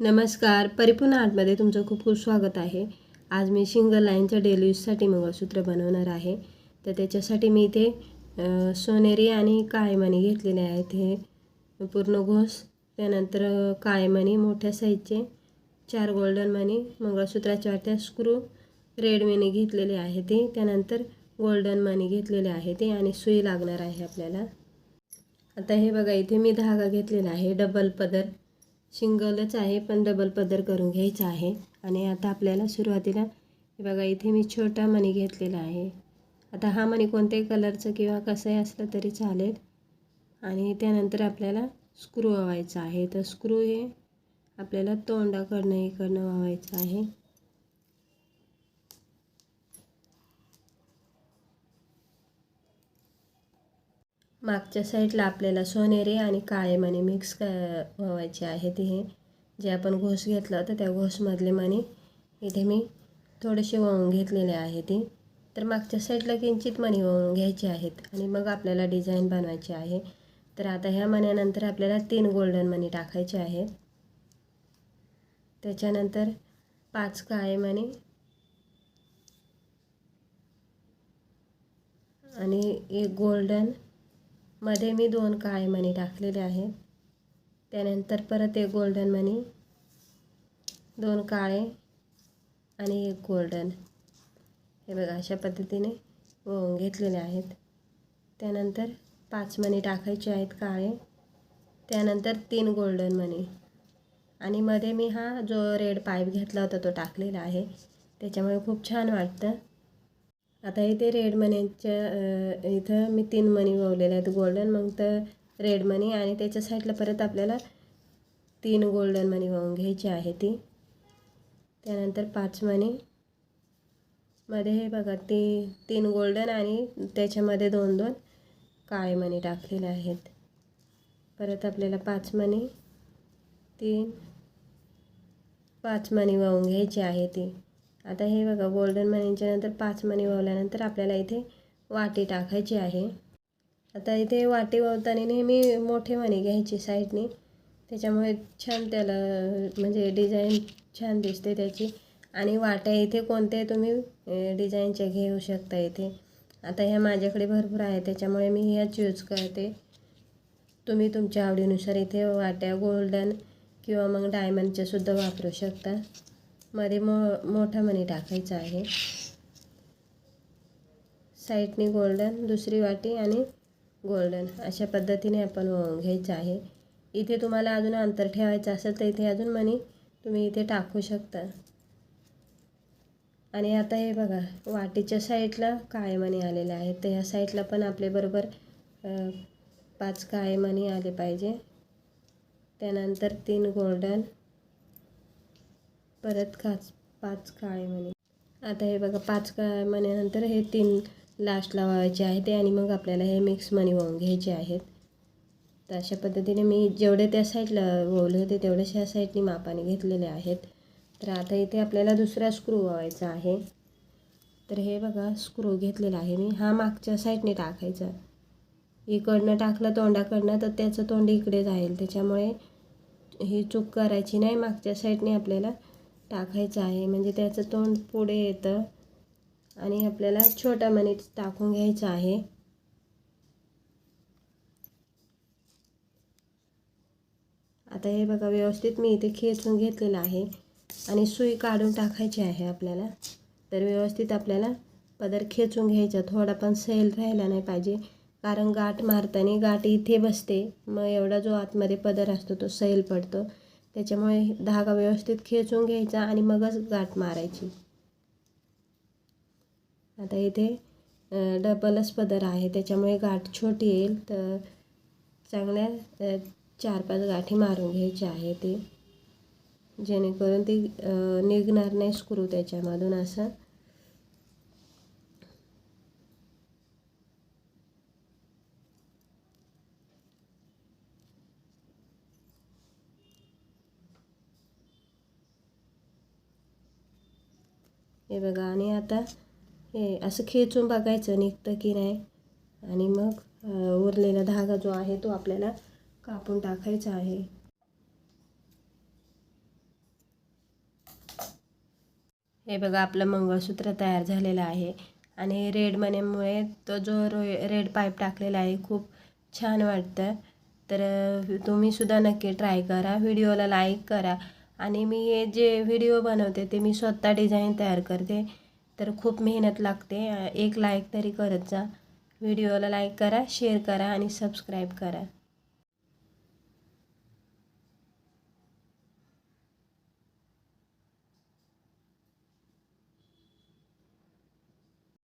नमस्कार परिपूर्ण आर्टमध्ये तुमचं खूप खूप स्वागत आहे. आज मी सिंगल लाईनच्या डेली यूजसाठी मंगळसूत्र बनवणार आहे. तर त्याच्यासाठी मी इथे सोनेरी आणि काळेमणी घेतलेले आहेत. हे पूर्ण घोस त्यानंतर अ, मोठ्या साईजचे चार गोल्डन मणी मंगळसूत्राच्या वाट्या स्क्रू रेड मणी घेतलेले आहे ते. त्यानंतर गोल्डन मणी घेतलेले आहे ते आणि सुई लागणार आहे आपल्याला. आता हे बघा इथे मी धागा घेतलेला आहे डबल पदर. सिंगलच आहे पण डबल पदर करून घ्यायचा आहे. आणि आता आपल्याला सुरुवातीला हे बघा इथे मी छोटा मणी घेतलेला आहे. आता हा मणी कोणत्याही कलरचं किंवा कसंही असलं तरी चालेल. आणि त्यानंतर आपल्याला स्क्रू वावायचा आहे. तर स्क्रू हे आपल्याला तोंडाकडनं इकडनं वावायचं आहे. मागच्या साईडला आपल्याला सोनेरी आणि काळे मणी मिक्स क व्हायचे आहेत हे. जे आपण घोस घेतलं होतं त्या घोसमधले मणी इथे मी थोडेसे वळून घेतलेले आहे ती तर मागच्या साईडला किंचित मणी वळून घ्यायचे आहेत आणि मग आपल्याला डिझाईन बनवायची आहे. तर आता ह्या मण्यानंतर आपल्याला तीन गोल्डन मणी टाकायचे आहेत त्याच्यानंतर पाच काळे मणी आणि एक गोल्डन मध्ये मी दोन काळे मणी टाकलेले आहेत. त्यानंतर परत एक गोल्डन मणी दोन काळे आणि एक गोल्डन हे बघा अशा पद्धतीने वळून घेतलेले आहेत. त्यानंतर पाच मणी टाकायचे आहेत काळे. त्यानंतर तीन गोल्डन मणी. आणि मध्ये मी हा जो रेड पाईप घेतला होता तो टाकलेला आहे. त्याच्यामुळे खूप छान वाटतं. आता इथे रेड मनीच्या इथं मी तीन मणी वळलेले आहेत गोल्डन मग तर रेड मनी आणि त्याच्या साईडला परत आपल्याला तीन गोल्डन मनी वाहून घ्यायची आहे ती. त्यानंतर पाच मणी मध्ये हे बघा ती तीन गोल्डन आणि त्याच्यामध्ये दोन दोन काळे मणी टाकलेले आहेत. परत आपल्याला पाच मणी तीन पाच मणी वाहून घ्यायची आहे ती. आता हे बघा गोल्डन मनीच्या नंतर पाच मणी वावल्यानंतर आपल्याला इथे वाटी टाकायची आहे. आता इथे वाटी वावताना नेहमी मोठे मणी घ्यायची साईडने त्याच्यामुळे छान त्याला म्हणजे डिझाईन छान दिसते त्याची. आणि वाट्या इथे कोणत्याही तुम्ही डिझाईनच्या घेऊ शकता इथे. आता ह्या माझ्याकडे भरपूर आहे त्याच्यामुळे मी ह्याच यूज करते. तुम्ही तुमच्या आवडीनुसार इथे वाट्या गोल्डन किंवा मग डायमंडच्या सुद्धा वापरू शकता. मध्ये मो मोठा मणी टाकायचा आहे. साईडने गोल्डन दुसरी वाटी आणि गोल्डन अशा पद्धतीने आपण घ्यायचं आहे. इथे तुम्हाला अजून अंतर ठेवायचं असेल तर इथे अजून मणी तुम्ही इथे टाकू शकता. आणि आता हे बघा वाटीच्या साईडला काळे मणी आलेले आहेत. तर ह्या साईडला पण आपले बरोबर पाच काळे मणी आले पाहिजे. त्यानंतर तीन गोल्डन परत खाच पाच काळे मणी आता हे बघा पाच काळे मण्यानंतर हे तीन लास्ट लावायचे आहे ते आणि मग आपल्याला हे मिक्स मणी वाहून घ्यायचे आहेत. तर अशा पद्धतीने मी जेवढे त्या साईडला वळले होते तेवढेच ह्या साईडनी मापाने घेतलेले आहेत. तर आता इथे आपल्याला दुसरा स्क्रू वावायचा आहे. तर हे बघा स्क्रू घेतलेला आहे मी. हा मागच्या साईडने टाकायचा. इकडनं टाकलं तोंडाकडनं तर त्याचं तोंड इकडे जाईल. त्याच्यामुळे ही चूक करायची नाही. मागच्या साईडने आपल्याला टाकायचं आहे. म्हणजे त्याचं तोंड पुढे येतं आणि आपल्याला छोटा मणी टाकून घ्यायचं आहे. आता हे बघा व्यवस्थित मी इथे खेचून घेतलेलं आहे आणि सुई काढून टाकायची आहे आपल्याला. तर व्यवस्थित आपल्याला पदर खेचून घ्यायचा. थोडा पण सैल राहायला नाही पाहिजे. कारण गाठ मारताना गाठ इथे बसते. मग एवढा जो आतमध्ये पदर असतो तो सैल पडतो. त्याच्यामुळे धागा व्यवस्थित खेचून घ्यायचा आणि मगच गाठ मारायची. आता इथे डबलच पदर आहे. त्याच्यामुळे गाठ छोटी येईल. तर चांगल्या चार पाच गाठी मारून घ्यायचे आहे ते. जेणेकरून ती निघणार नाही स्क्रू त्याच्यामधून असं. हे बघा आणि आता हे असं खेचून बघायचं निघतं की नाही. आणि मग उरलेला धागा जो आहे तो आपल्याला कापून टाकायचा आहे. हे बघा आपलं मंगळसूत्र तयार झालेलं आहे. आणि रेड मनीमुळे तो जो रो रेड पाईप टाकलेला आहे खूप छान वाटतं. तर तुम्हीसुद्धा नक्की ट्राय करा. व्हिडिओला लाईक करा. आणि मी हे जे व्हिडिओ बनवते ते मी स्वतः डिझाईन तयार करते. तर खूप मेहनत लागते. एक लाईक तरी करत जा. व्हिडिओला लाईक करा शेअर करा आणि सबस्क्राईब करा.